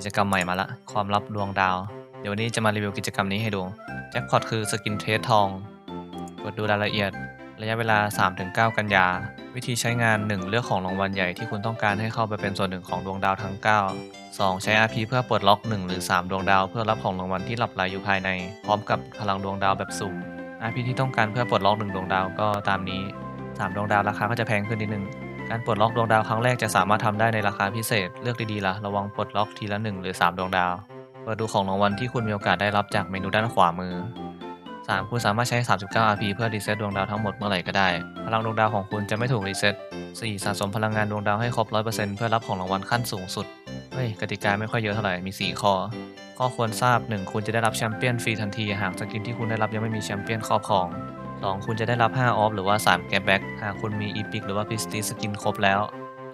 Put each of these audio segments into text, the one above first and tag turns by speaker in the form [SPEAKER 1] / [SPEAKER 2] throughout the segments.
[SPEAKER 1] กิจกรรมใหม่มาละ ความลับดวงดาว เดี๋ยววันนี้จะมารีวิวกิจกรรมนี้ให้ดู แจ็คพอตคือสกินเทสทอง กดดูรายละเอียด ระยะเวลา 3-9 กันยา วิธีใช้งาน 1 เลือกของรางวัลใหญ่ที่คุณต้องการให้เข้าไปเป็นส่วนหนึ่งของดวงดาวทั้ง 9 2 ใช้ RP เพื่อปลดล็อก 1 หรือ 3 ดวงดาวเพื่อรับของรางวัลที่หลับไหลอยู่ภายใน พร้อมกับพลังดวงดาวแบบสุ่ม RP ที่ต้องการเพื่อปลดล็อก 1 ดวงดาวก็ตามนี้ 3 ดวงดาวราคาก็จะแพงขึ้นนิดนึง การปลดล็อกดวงดาวครั้งแรกจะสามารถทำได้ในราคาพิเศษ เลือกดีๆล่ะ ระวังปลดล็อกทีละ 1 หรือ 3 ดวงดาว เปิดดูของรางวัลที่คุณมีโอกาสได้รับจากเมนูด้านขวามือ 3 คุณสามารถใช้ 39 RP เพื่อรีเซ็ตดวงดาวทั้งหมดเมื่อไหร่ก็ได้ พลังดวงดาวของคุณจะไม่ถูกรีเซ็ต 4 สะสมพลังงานดวงดาวให้ครบ 100%เพื่อรับของรางวัลขั้นสูงสุด เฮ้ย กติกาไม่ค่อยเยอะเท่าไหร่ มี 4 ข้อ ข้อควรทราบ 1 คุณจะได้รับแชมเปี้ยนฟรีทันที หากสกินที่คุณได้รับยังไม่มีแชมเปี้ยนครอบครอง 2 คุณจะได้รับ 5 ออฟ หรือว่า 3 แกแบ็กหากคุณมีอีพิกหรือว่าพิสตีสกินครบแล้ว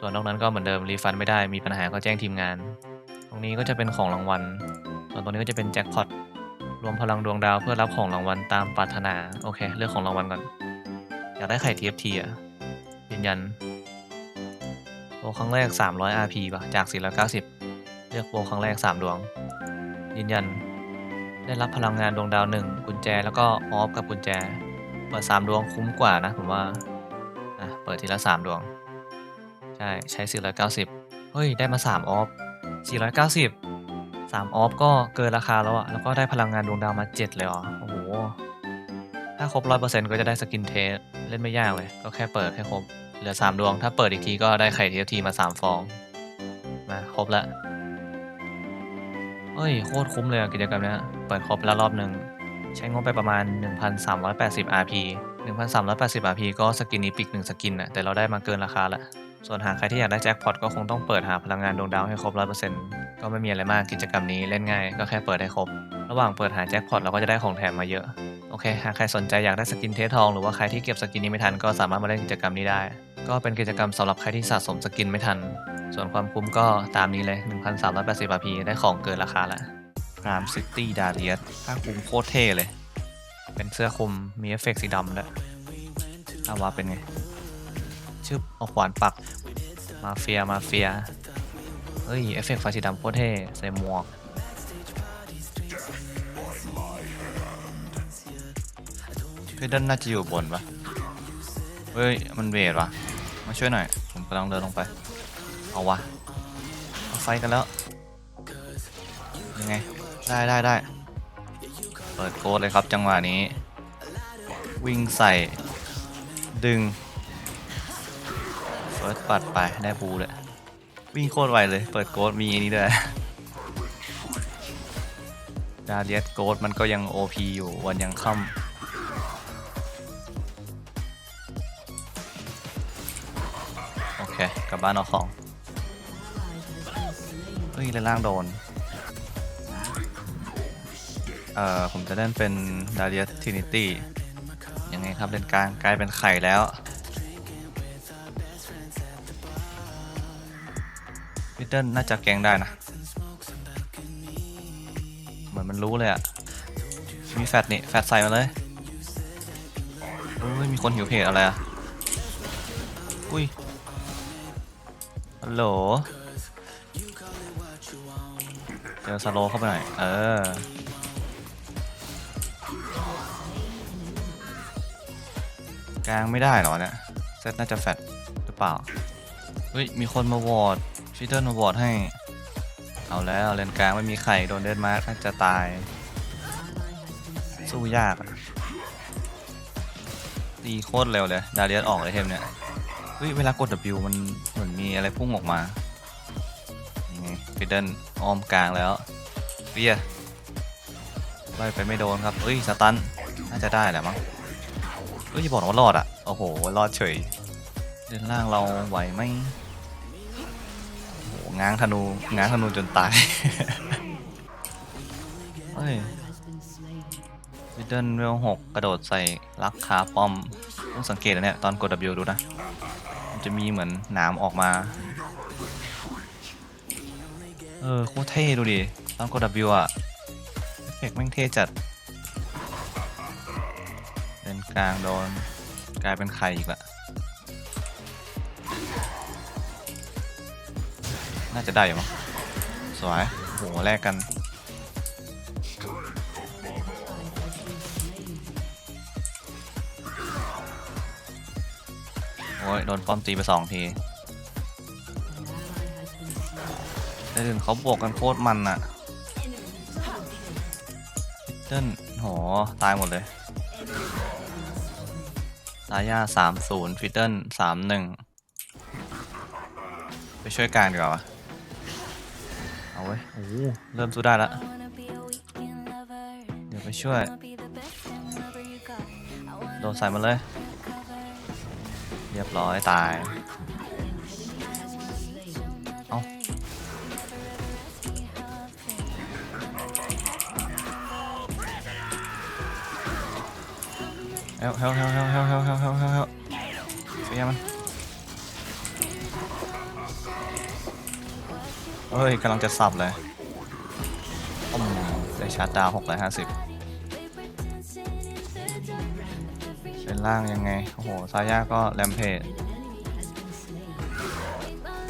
[SPEAKER 1] ส่วนนอกนั้นก็เหมือนเดิมรีฟันไม่ได้มีปัญหาก็แจ้งทีมงาน ตรงนี้ก็จะเป็นของรางวัล ส่วนตรงนี้ก็จะเป็นแจ็คพอตรวมพลังดวงดาวเพื่อรับของรางวัลตามปรารถนาโอเค เลือกของรางวัลก่อน อยากได้ไข่ TFT อะยืนยันโปรครั้งแรก 300 RP ป่ะจาก 490 เลือกโปรครั้งแรก 3 ดวง ยืนยัน ได้รับพลังงานดวงดาว 1 กุญแจแล้วก็ออฟกับกุญแจ เปิด3ดวงคุ้มกว่านะผมว่า อะ เปิดทีละ3ดวง ใช่ ใช้490เก้าสิบเฮ้ย ได้มา3ออฟ490 3อยเก้าสิบสามออฟก็เกินราคาแล้วอะแล้วก็ได้พลังงานดวงดาวมา7เลยเหรอโอ้โห ถ้าครบ100%ก็จะได้สกินเทส เล่นไม่ยากเลย ก็แค่เปิดให้ครบ เหลือ3ดวง ถ้าเปิดอีกทีก็ได้ไข่ TFT มา3ฟอง มาครบล้วเฮ้ย โคตรคุ้มเลยกิจกรรมนี้เปิดครบแล้วรอบหนึ่ง ใช้งบไปประมาณ 1,380 RP 1,380 RP ก็สกินนี้ปิก1สกินอะแต่เราได้มาเกินราคาละส่วนหากใครที่อยากได้แจ็คพอตก็คงต้องเปิดหาพลังงานดวงดาวให้ครบ 100%ก็ไม่มีอะไรมากกิจกรรมนี้เล่นง่ายก็แค่เปิดให้ครบ ระหว่างเปิดหาแจ็คพอตเราก็จะได้ของแถมมาเยอะ โอเค หากใครสนใจอยากได้สกินเทสทองหรือว่าใครที่เก็บสกินนี้ไม่ทันก็สามารถมาเล่นกิจกรรมนี้ได้ ก็เป็นกิจกรรมสำหรับใครที่สะสมสกินไม่ทัน ส่วนความคุ้มก็ตามนี้เลย 1,380 RP ได้ของเกินราคาละ พรามซิตี้ดาเลียสผ้าคลุมโคตรเท่เลย เป็นเสื้อคลุมมีเอฟเฟกต์สีดำด้วยอาวาเป็นไงชื่อเอาขวานปัก มาเฟีย มาเฟีย เฮ้ย เอฟเฟกต์ไฟสีดำโคตรเท่ ใส่หมวกพี่เดินน่าจะอยู่บนปะเฮ้ย มันเวทวะมาช่วยหน่อย ผมกำลังเดินลงไป เอาวะ เอาไฟกันแล้ว ยังไง ได้ได้ได้เปิดโค้ดเลยครับจังหวะนี้ วิ่งใส่ ดึงเฟิร์สปัดไปได้บูเลยวิ่งโคตรไวเลย เปิดโกดมีอันนี้ด้วยดาเลียสโกดมันก็ยัง OP อยู่วันยังค่ำโอเค กลับบ้านเอาของ เฮ้ยเลนล่างโดน เอ่อผมจะเล่นเป็นดาเลียสทินิตี้ยังไงครับเล่นกลางกลายเป็นไข่แล้วพิทเดิลน่าจะแกงได้นะ เหมือนมันรู้เลยอะมีแฟตนี่ แฟตใส่มาเลยอุ้ย มีคนหิวเพจอะไรอะอุ้ยฮัลโหลเจอสโลเข้าไปหน่อย เออ กลางไม่ได้หรอเนี่ยเซตน่าจะแฟตหรือเปล่า เฮ้ย มีคนมาโหวตฟิเตอร์มาโหวตให้ เอาแล้วเลนกลางไม่มีใครโดนเดนมาร์กน่าจะตาย สู้ยากตีโคตรเร็วเลย ดาเลียสออกเลยเทมเนี่ย เฮ้ย เวลากด W มันเหมือนมีอะไรพุ่งออกมาไงฟิเดนอ้อมกลางแล้วเปียไล่ไปไม่โดนครับเฮ้ยสตันน่าจะได้แหละมั้ง เฮ้ยอย่าบอกนะว่ารอดอะ โอ้โห รอดเฉย เดินล่างเราไหวไหมโอ้โหง้างธนูง้างธนูจนตาย เฮ้ยวิดเดิลเวลหกกระโดดใส่ลักคาป้อมต้องสังเกตนะเนี่ยตอนกด W ดูนะ มันจะมีเหมือนหนามออกมา เออโคตรเท่ดูดิ ตอนกด W อะเอฟเฟกแม่งเท่จัด กลางโดน กลายเป็นไข่อีกละน่าจะได้อยู่มั้งสวยโหแลกกันโอ้ยโดนป้อมตีไปสองทีได้ถึงเขาบวกกันโคตรมันอะเติ้ลโหตายหมดเลยายาสามศูนย์ฟิตเติ้ลสามหนึ่งไปช่วยการดีกว่าวะเอาไว้โอ้เริ่มสู้ได้ละเดี๋ยวไปช่วย โดนใส่มาเลย เรียบร้อยตาย ลเฮลเฮลเฮลเฮลเฮลเฮลเฮลเฮลเฮลเสียมันเฮ้ยกำลังจะสับเลยได้ชาร์จดาวหกร้อยห้าสิบเป็นล่างยังไง โอ้โห ซาย่าก็แรมเพจ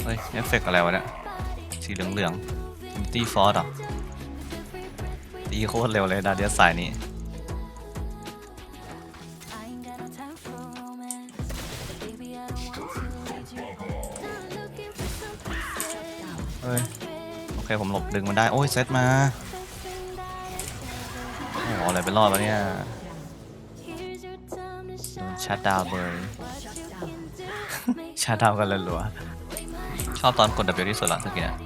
[SPEAKER 1] เฮ้ย เอฟเฟกต์อะไรวะเนี่ย สีเหลืองเหลืองอินตี้ฟอร์ดอะตีโคตรเร็วเลยดาเดียสสายนี้ เคผมหลบดึงมันได้ โอ้ยเซตมาโอ้โหอะไรไปรอดวะเนี่ยโดนชัดดาวน์เบยชัดดาวกันเลยหรัวชอบตอนกด W ที่สุดละสักินอะ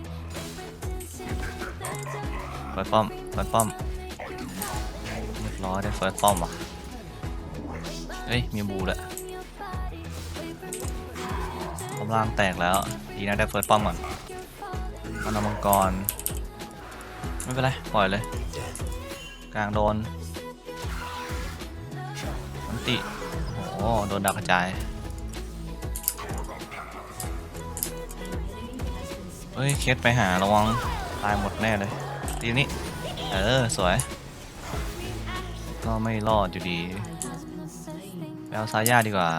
[SPEAKER 1] เฟิร์สป้อมเฟิร์สป้อมเรียบร้อยได้เฟิร์สป้อมว่ะเฮ้ยมีบูด้วยป้อมล่างแตกแล้ว ดีนะได้เฟิร์สป้อมก่อน มันเอามังกร ไม่เป็นไร ปล่อยเลย กลางโดนมันติ โอ้โห โดนดักกระจาย เฮ้ย เคสไปหาระวัง ตายหมดแน่เลยทีนี้ เออ สวย ก็ไม่รอดอยู่ดีไปเอาซาย่าดีกว่า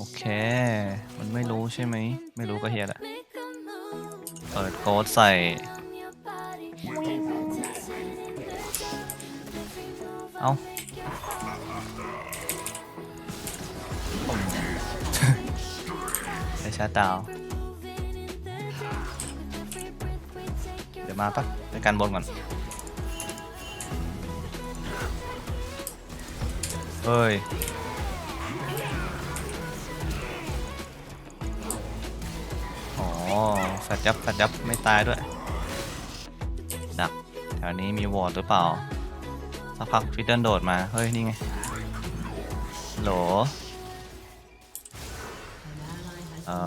[SPEAKER 1] โอเค มันไม่รู้ใช่ไหม ไม่รู้ก็เฮียแหละ เปิดโกดใส่ เอาผมไปชาร์จดาวน์เดี๋ยวมาปะไปกันบนก่อน เฮ้ย แฟดยับแฟดยับไม่ตายด้วย ดัก แถวนี้มีวอร์ดหรือเปล่า สักพักฟิดเดิลโดดมา เฮ้ย นี่ไง โหล เอา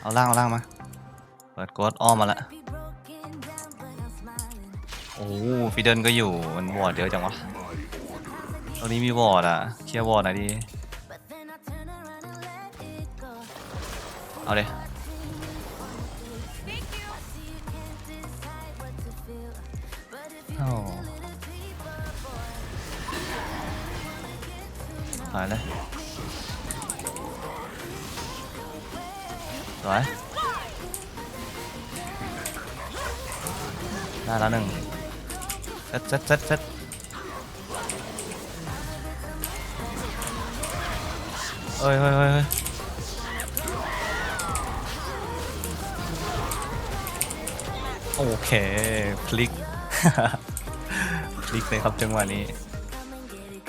[SPEAKER 1] เอาล่าง เอาล่างมา เปิดโกดอ้อมมาละโอ้ฟิเดิลก็อยู่ มันวอร์ดเยอะจังวะตรงนี้มีวอร์ดอะเคลียร์วอร์ดหน่อยดิ เอาเลยโอ้หายเลยสวยได้แล้วหนึ่งเซ็ตเซ็ตเซ็ตเซ็ตเฮ้ยเฮ้ยเฮ้ย โอเคพลิก พลิกเลยครับจังหวะนี้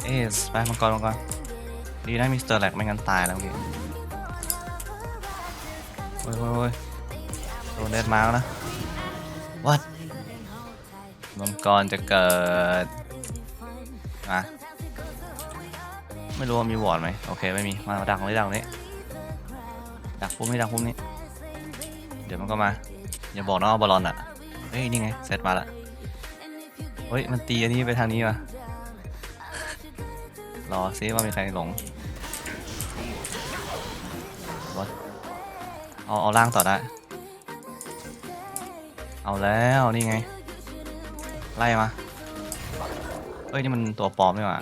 [SPEAKER 1] เอสไปมังกรมังกรดีนะมีสเตอร์แลกไม่งั้นตายแล้วเมื่อกี้โอ้ยโอ้ยโอ้ยโดนเดดมาแล้วนะวัดมังกรจะเกิดมาไม่รู้ว่ามีวอร์ดไหมโอเคไม่มีมาดักตรงนี้ดักตรงนี้ดักพุ่มนี้ดักพุ่มนี้ เดี๋ยวมันก็มา อย่าบอกนะว่าบอลลอนอะ เฮ้ย นี่ไงเซตมาละเฮ้ย มันตีอันนี้ไปทางนี้วะรอซิว่ามีใครหลงรถเอาเอาล่างต่อได้ เอาแล้วนี่ไง ไล่มา เฮ้ย นี่มันตัวปลอมนี่หว่า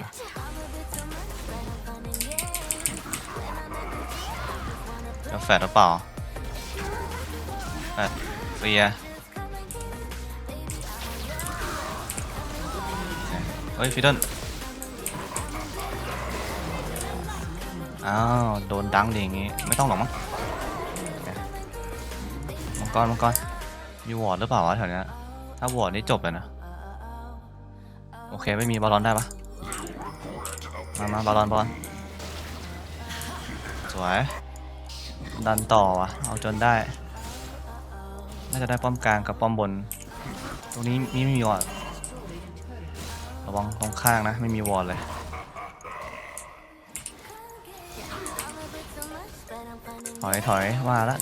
[SPEAKER 1] จะแฟดหรือเปล่าแฟดเฟีย เฮ้ยฟิดเดิลอ้าว โดนดังดีอย่างงี้ ไม่ต้องหรอกมั้งมังกรมังกรมีวอร์ดหรือเปล่าวะแถวเนี้ยถ้าวอร์ดนี่จบเลยนะ โอเค ไม่มีบอลลอนได้ปะมามาบอลลอนบอลลอนสวย ดันต่อวะเอาจนได้ น่าจะได้ป้อมกลางกับป้อมบน ตรงนี้มีไม่มีวอร์ด ระวังตรงข้างนะ ไม่มีวอร์ดเลยถอยถอยว่าล้ว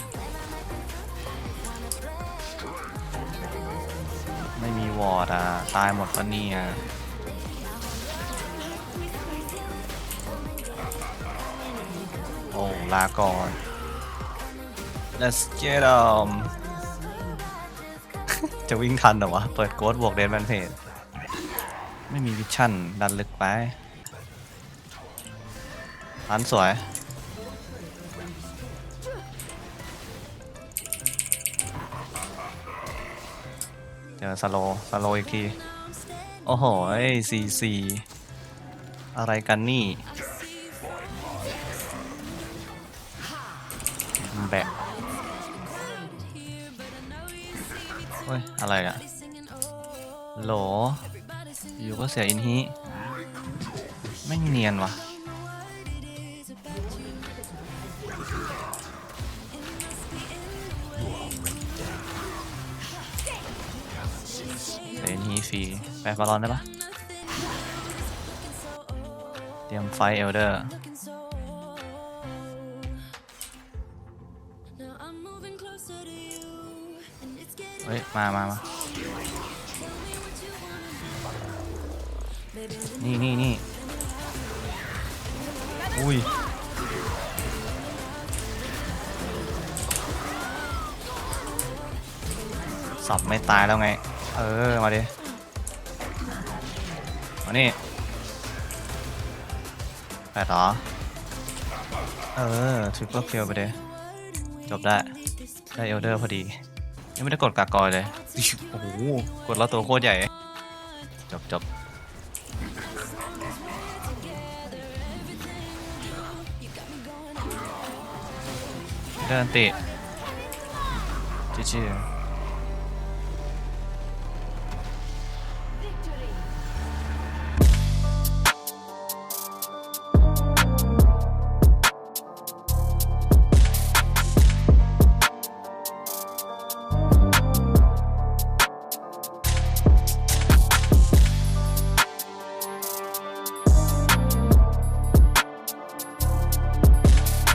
[SPEAKER 1] ไม่มีวอร์ดอะ ตายหมดปะเนี่ยโอ้ ลาก่อน let's get em จะวิ่งทันเหรอวะ เปิดโกดบวกเดนแมนเพจ ไม่มีวิชั่น ดันลึกไปอันสวยเจอสโลสโลอีกที โอ้โหซีซีอะไรกันนี่ แบกเฮ้ย อะไรอะโหล อยู่ก็เสียอินฮีไม่เนียนวะเสียอินฮีฟรีแปะบอลลอนได้ปะเตรียมไฟเอลเดอร์เฮ้ย มามามา นี่นี่นี่อุ้ยสับไม่ตายแล้วไง เออ มาดิ มานี่แปดเหรอ เออทริปเปิลคิลไปเลยจบได้ ได้เอลเดอร์พอดี ยังไม่ได้กดกากอยเลย โอ้โห กดแล้วตัวโคตรใหญ่ จบจบ เดินติจีจี